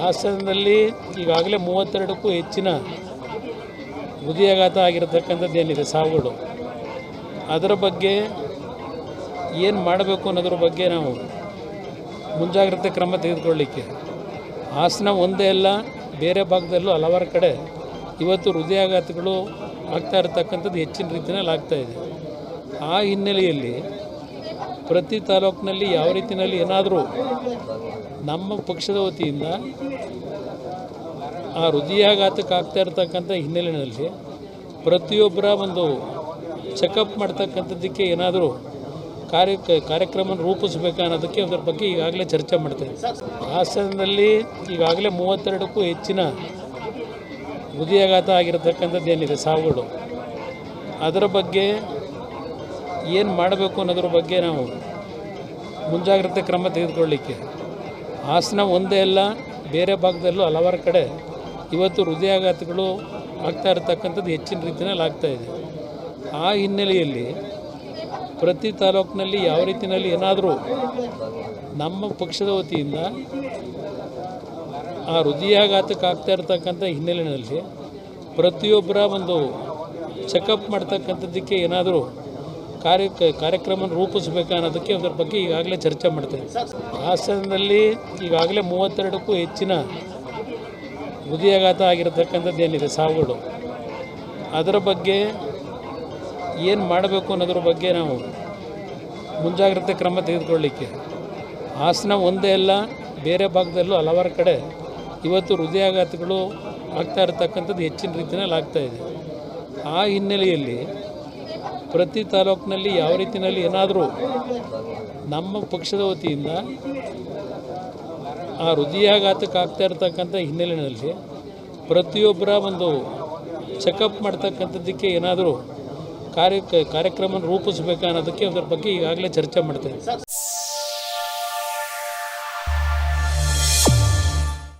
ಹಾಸನದಲ್ಲಿ ಈಗಾಗಲೇ ಮೂವತ್ತೆರಡಕ್ಕೂ ಹೆಚ್ಚಿನ ಹೃದಯಾಘಾತ ಆಗಿರತಕ್ಕಂಥದ್ದು ಏನಿದೆ? ಸಾವುಗಳು. ಅದರ ಬಗ್ಗೆ ಏನು ಮಾಡಬೇಕು ಅನ್ನೋದ್ರ ಬಗ್ಗೆ ನಾವು ಮುಂಜಾಗ್ರತೆ ಕ್ರಮ ತೆಗೆದುಕೊಳ್ಳಿಕ್ಕೆ. ಹಾಸನ ಒಂದೇ ಅಲ್ಲ, ಬೇರೆ ಭಾಗದಲ್ಲೂ ಹಲವಾರು ಕಡೆ ಇವತ್ತು ಹೃದಯಾಘಾತಗಳು ಆಗ್ತಾ ಇರತಕ್ಕಂಥದ್ದು ಹೆಚ್ಚಿನ ರೀತಿಯಲ್ಲಿ ಆಗ್ತಾಯಿದೆ ಆ ಹಿನ್ನೆಲೆಯಲ್ಲಿ ಪ್ರತಿ ತಾಲೂಕಿನಲ್ಲಿ ಯಾವ ರೀತಿಯಲ್ಲಿ ಏನಾದರೂ ನಮ್ಮ ಪಕ್ಷದ ವತಿಯಿಂದ ಆ ಹೃದಯಾಘಾತಕ್ಕೆ ಆಗ್ತಾ ಇರತಕ್ಕಂಥ ಹಿನ್ನೆಲೆಯಲ್ಲಿ ಪ್ರತಿಯೊಬ್ಬರ ಒಂದು ಚೆಕಪ್ ಮಾಡ್ತಕ್ಕಂಥದ್ದಕ್ಕೆ ಏನಾದರೂ ಕಾರ್ಯ ಕಾರ್ಯಕ್ರಮ ರೂಪಿಸ್ಬೇಕು ಅನ್ನೋದಕ್ಕೆ ಅದರ ಬಗ್ಗೆ ಈಗಾಗಲೇ ಚರ್ಚೆ ಮಾಡ್ತೇವೆ. ಹಾಸನದಲ್ಲಿ ಈಗಾಗಲೇ ಮೂವತ್ತೆರಡಕ್ಕೂ ಹೆಚ್ಚಿನ ಹೃದಯಾಘಾತ ಆಗಿರತಕ್ಕಂಥದ್ದು ಏನಿದೆ ಸಾವುಗಳು. ಅದರ ಬಗ್ಗೆ ಏನು ಮಾಡಬೇಕು ಅನ್ನೋದ್ರ ಬಗ್ಗೆ ನಾವು ಮುಂಜಾಗ್ರತೆ ಕ್ರಮ ತೆಗೆದುಕೊಳ್ಳಿಕ್ಕೆ. ಹಾಸನ ಒಂದೇ ಅಲ್ಲ, ಬೇರೆ ಭಾಗದಲ್ಲೂ ಹಲವಾರು ಕಡೆ ಇವತ್ತು ಹೃದಯಾಘಾತಗಳು ಆಗ್ತಾ ಇರತಕ್ಕಂಥದ್ದು ಹೆಚ್ಚಿನ ರೀತಿಯಲ್ಲಿ ಆಗ್ತಾಯಿದೆ ಆ ಹಿನ್ನೆಲೆಯಲ್ಲಿ ಪ್ರತಿ ತಾಲೂಕಿನಲ್ಲಿ ಯಾವ ರೀತಿಯಲ್ಲಿ ಏನಾದರೂ ನಮ್ಮ ಪಕ್ಷದ ವತಿಯಿಂದ ಆ ಹೃದಯಾಘಾತಕ್ಕೆ ಆಗ್ತಾ ಇರತಕ್ಕಂಥ ಹಿನ್ನೆಲೆಯಲ್ಲಿ ಪ್ರತಿಯೊಬ್ಬರ ಒಂದು ಚೆಕಪ್ ಮಾಡ್ತಕ್ಕಂಥದ್ದಕ್ಕೆ ಏನಾದರೂ ಕಾರ್ಯ ಕಾರ್ಯಕ್ರಮ ರೂಪಿಸ್ಬೇಕು ಅನ್ನೋದಕ್ಕೆ ಅದರ ಬಗ್ಗೆ ಈಗಾಗಲೇ ಚರ್ಚೆ ಮಾಡ್ತೇವೆ. ಹಾಸನದಲ್ಲಿ ಈಗಾಗಲೇ ಮೂವತ್ತೆರಡಕ್ಕೂ ಹೆಚ್ಚಿನ ಹೃದಯಾಘಾತ ಆಗಿರತಕ್ಕಂಥದ್ದು ಏನಿದೆ ಸಾವುಗಳು. ಅದರ ಬಗ್ಗೆ ಏನು ಮಾಡಬೇಕು ಅನ್ನೋದ್ರ ಬಗ್ಗೆ ನಾವು ಮುಂಜಾಗ್ರತೆ ಕ್ರಮ ತೆಗೆದುಕೊಳ್ಳಿಕ್ಕೆ. ಹಾಸನ ಒಂದೇ ಅಲ್ಲ, ಬೇರೆ ಭಾಗದಲ್ಲೂ ಹಲವಾರು ಕಡೆ ಇವತ್ತು ಹೃದಯಾಘಾತಗಳು ಆಗ್ತಾ ಇರತಕ್ಕಂಥದ್ದು ಹೆಚ್ಚಿನ ರೀತಿಯಲ್ಲಿ ಆಗ್ತಾಯಿದೆ ಆ ಹಿನ್ನೆಲೆಯಲ್ಲಿ ಪ್ರತಿ ತಾಲೂಕಿನಲ್ಲಿ ಯಾವ ರೀತಿಯಲ್ಲಿ ಏನಾದರೂ ನಮ್ಮ ಪಕ್ಷದ ವತಿಯಿಂದ ಆ ಹೃದಯಾಘಾತಕ್ಕೆ ಆಗ್ತಾ ಇರತಕ್ಕಂಥ ಹಿನ್ನೆಲೆಯಲ್ಲಿ ಪ್ರತಿಯೊಬ್ಬರ ಒಂದು ಚೆಕಪ್ ಮಾಡ್ತಕ್ಕಂಥದ್ದಕ್ಕೆ ಏನಾದರೂ ಕಾರ್ಯ ಕಾರ್ಯಕ್ರಮ ರೂಪಿಸಬೇಕು ಅನ್ನೋದಕ್ಕೆ ಅದರ ಬಗ್ಗೆ ಈಗಾಗಲೇ ಚರ್ಚೆ ಮಾಡ್ತೇವೆ